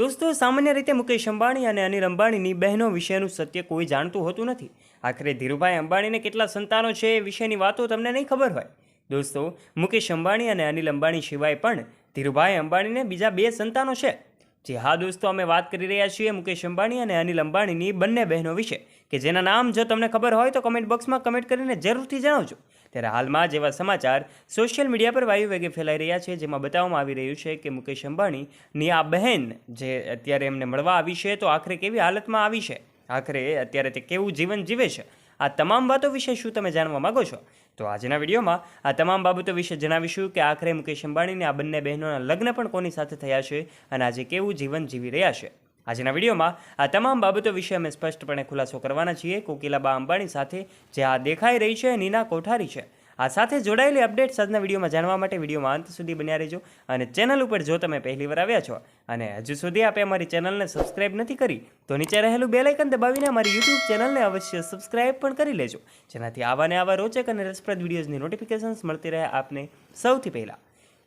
દોસ્તો, સામાન્ય રીતે મુકેશ અંબાણી અને અનિલ અંબાણીની બહેનો વિશેનું સત્ય કોઈ જાણતું હોતું નથી. આખરે ધીરુભાઈ અંબાણીને કેટલા સંતાનો છે એ વિશેની વાતો તમને નહીં ખબર હોય. દોસ્તો, મુકેશ અંબાણી અને અનિલ અંબાણી સિવાય પણ ધીરુભાઈ અંબાણીને બીજા બે સંતાનો છે. જી હા દોસ્તો અમે વાત કરી રહ્યા છીએ મુકેશ અંબાણી અને અનિલ અંબાણીની બંને બહેનો વિશે, કે જેના નામ જો તમને ખબર હોય તો કમેન્ટ બોક્સમાં કમેન્ટ કરીને જરૂરથી જણાવજો. ત્યારે હાલમાં જેવા સમાચાર સોશિયલ મીડિયા પર વાયુ વેગે ફેલાઈ રહ્યા છે, જેમાં બતાવવામાં આવી રહ્યું છે કે મુકેશ અંબાણીની આ બહેન જે અત્યારે એમને મળવા આવી છે, તો આખરે કેવી હાલતમાં આવી છે? આખરે અત્યારે તે કેવું જીવન જીવે છે? આ તમામ વાતો વિશે શું તમે જાણવા માંગો છો? તો આજના વિડીયોમાં આ તમામ બાબતો વિશે જણાવીશું કે આખરે મુકેશ અંબાણીને આ બંને બહેનોના લગ્ન પણ કોની સાથે થયા છે અને આજે કેવું જીવન જીવી રહ્યા છે? આજના વિડીયોમાં આ તમામ બાબતો વિશે અમે સ્પષ્ટપણે ખુલાસો કરવાના છીએ. કોકિલાબા અંબાણી સાથે જે આ દેખાઈ રહી છે, નીના કોઠારી છે. આ સાથે જોડાયેલી અપડેટ્સ આજના વિડીયોમાં જાણવા માટે વિડીયોમાં અંત સુધી બન્યા રહેજો અને ચેનલ ઉપર જો તમે પહેલીવાર આવ્યા છો અને હજુ સુધી આપે અમારી ચેનલને સબસ્ક્રાઇબ નથી કરી, તો નીચે રહેલું બેલાઇકન દબાવીને અમારી યુટ્યુબ ચેનલને અવશ્ય સબસ્ક્રાઇબ પણ કરી લેજો. જેનાથી આવા ને આવા રોચક અને રસપ્રદ વિડીયોઝની નોટિફિકેશન્સ મળતી રહે આપને સૌથી પહેલાં.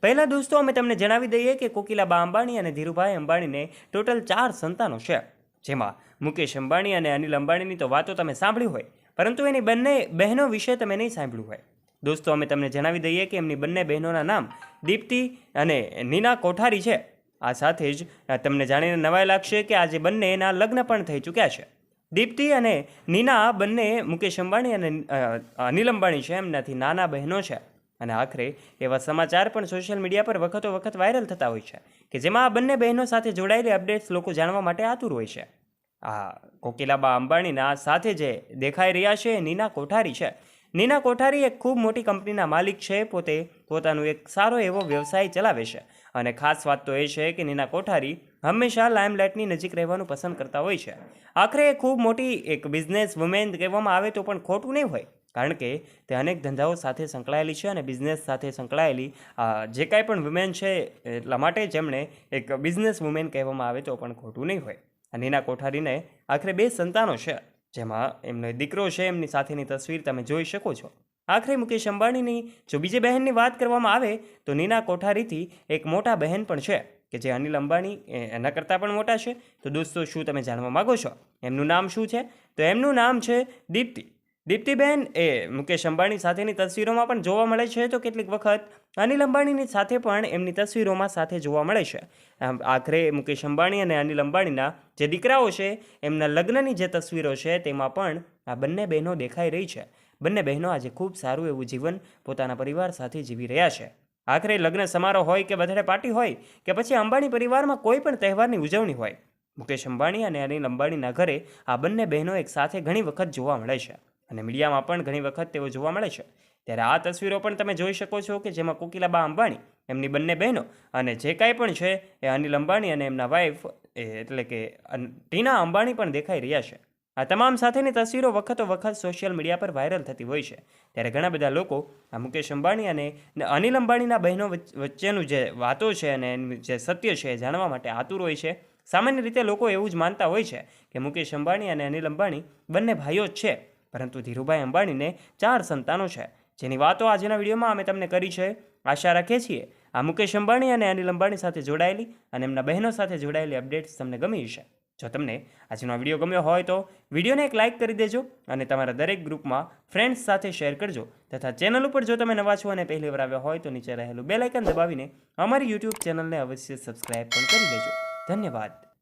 પહેલાં દોસ્તો, અમે તમને જણાવી દઈએ કે કોકિલાબા અંબાણી અને ધીરુભાઈ અંબાણીને ટોટલ ચાર સંતાનો છે. જેમાં મુકેશ અંબાણી અને અનિલ અંબાણીની તો વાતો તમે સાંભળી હોય, પરંતુ એની બંને બહેનો વિશે તમે નહીં સાંભળ્યું હોય. દોસ્તો, અમે તમને જણાવી દઈએ કે એમની બંને બહેનોના નામ દીપ્તિ અને નીના કોઠારી છે. આ સાથે જ તમને જાણીને નવાઈ લાગશે કે આજે બંનેના લગ્ન પણ થઈ ચૂક્યા છે. દીપ્તિ અને નીના બંને મુકેશ અંબાણી અને અનિલ અંબાણી છે. એમનાથી નાના બહેનો છે. અને આખરે એવા સમાચાર પણ સોશિયલ મીડિયા પર વખતો વખત વાયરલ થતા હોય છે કે જેમાં આ બંને બહેનો સાથે જોડાયેલી અપડેટ્સ લોકો જાણવા માટે આતુર હોય છે. આ કોકિલાબા અંબાણીના સાથે જે દેખાઈ રહ્યા છે નીના કોઠારી છે. નીના કોઠારી એક ખૂબ મોટી કંપનીના માલિક છે. પોતે પોતાનું એક સારો એવો વ્યવસાય ચલાવે છે. અને ખાસ વાત તો એ છે કે નીના કોઠારી હંમેશા લાઇમલાઇટની નજીક રહેવાનું પસંદ કરતા હોય છે. આખરે એ ખૂબ મોટી એક બિઝનેસ વુમેન કહેવામાં આવે તો પણ ખોટું નહીં હોય. કારણ કે તે અનેક ધંધાઓ સાથે સંકળાયેલી છે અને બિઝનેસ સાથે સંકળાયેલી જે કાંઈ પણ વુમેન છે એટલા માટે જેમણે એક બિઝનેસ વુમેન કહેવામાં આવે તો પણ ખોટું નહીં હોય. અને નીના કોઠારીને આખરે બે સંતાનો છે. જેમાં એમનો દીકરો છે, એમની સાથેની તસવીર તમે જોઈ શકો છો. આખરે મુકેશ અંબાણીની જો બીજી બહેનની વાત કરવામાં આવે, તો નીના કોઠારીથી એક મોટા બહેન પણ છે, કે જે અનિલ અંબાણી એના કરતાં પણ મોટા છે. તો દોસ્તો, શું તમે જાણવા માગો છો? એમનું નામ શું છે? તો એમનું નામ છે દીપ્તિ. દીપ્તિબેન એ મુકેશ અંબાણી સાથેની તસવીરોમાં પણ જોવા મળે છે તો કેટલીક વખત અનિલ અંબાણીની સાથે પણ એમની તસવીરોમાં સાથે જોવા મળે છે. આખરે મુકેશ અંબાણી અને અનિલ અંબાણીના જે દીકરાઓ છે, એમના લગ્નની જે તસવીરો છે, તેમાં પણ આ બંને બહેનો દેખાઈ રહી છે. બંને બહેનો આજે ખૂબ સારું એવું જીવન પોતાના પરિવાર સાથે જીવી રહ્યા છે. આખરે લગ્ન સમારોહ હોય કે બર્થડે પાર્ટી હોય કે પછી અંબાણી પરિવારમાં કોઈ પણ તહેવારની ઉજવણી હોય, મુકેશ અંબાણી અને અનિલ અંબાણીના ઘરે આ બંને બહેનો એક સાથે ઘણી વખત જોવા મળે છે. અને મીડિયામાં પણ ઘણી વખત તેઓ જોવા મળે છે. ત્યારે આ તસવીરો પણ તમે જોઈ શકો છો કે જેમાં કોકિલાબા અંબાણી, એમની બંને બહેનો અને જે કાંઈ પણ છે એ અનિલ અંબાણી અને એમના વાઈફ એટલે કે ટીના અંબાણી પણ દેખાઈ રહ્યા છે. આ તમામ સાથેની તસવીરો વખતો વખત સોશિયલ મીડિયા પર વાયરલ થતી હોય છે. ત્યારે ઘણા બધા લોકો આ મુકેશ અંબાણી અને અનિલ અંબાણીના બહેનો વચ્ચ- વચ્ચેનું જે વાતો છે અને એનું જે સત્ય છે એ જાણવા માટે આતુર હોય છે. સામાન્ય રીતે લોકો એવું જ માનતા હોય છે કે મુકેશ અંબાણી અને અનિલ અંબાણી બંને ભાઈઓ જ છે. પરંતુ ધીરુભાઈ અંબાણીને ચાર સંતાનો છે. જેની વાતો આજના વિડીયોમાં અમે તમને કરી છે. આશા રાખીએ છીએ આ મુકેશ અંબાણી અને અનિલ અંબાણી સાથે જોડાયેલી અને એમના બહેનો સાથે જોડાયેલી અપડેટ્સ તમને ગમી હશે. જો તમને આજનો વીડિયો ગમ્યો હોય તો વિડીયોને એક લાઇક કરી દેજો અને તમારા દરેક ગ્રુપમાં ફ્રેન્ડ્સ સાથે શેર કરજો તથા ચેનલ ઉપર જો તમે નવા છો અને પહેલી વાર આવ્યા હોય તો નીચે રહેલું બેલાઇકન દબાવીને અમારી યુટ્યુબ ચેનલને અવશ્ય સબસ્ક્રાઇબ પણ કરી દેજો. ધન્યવાદ.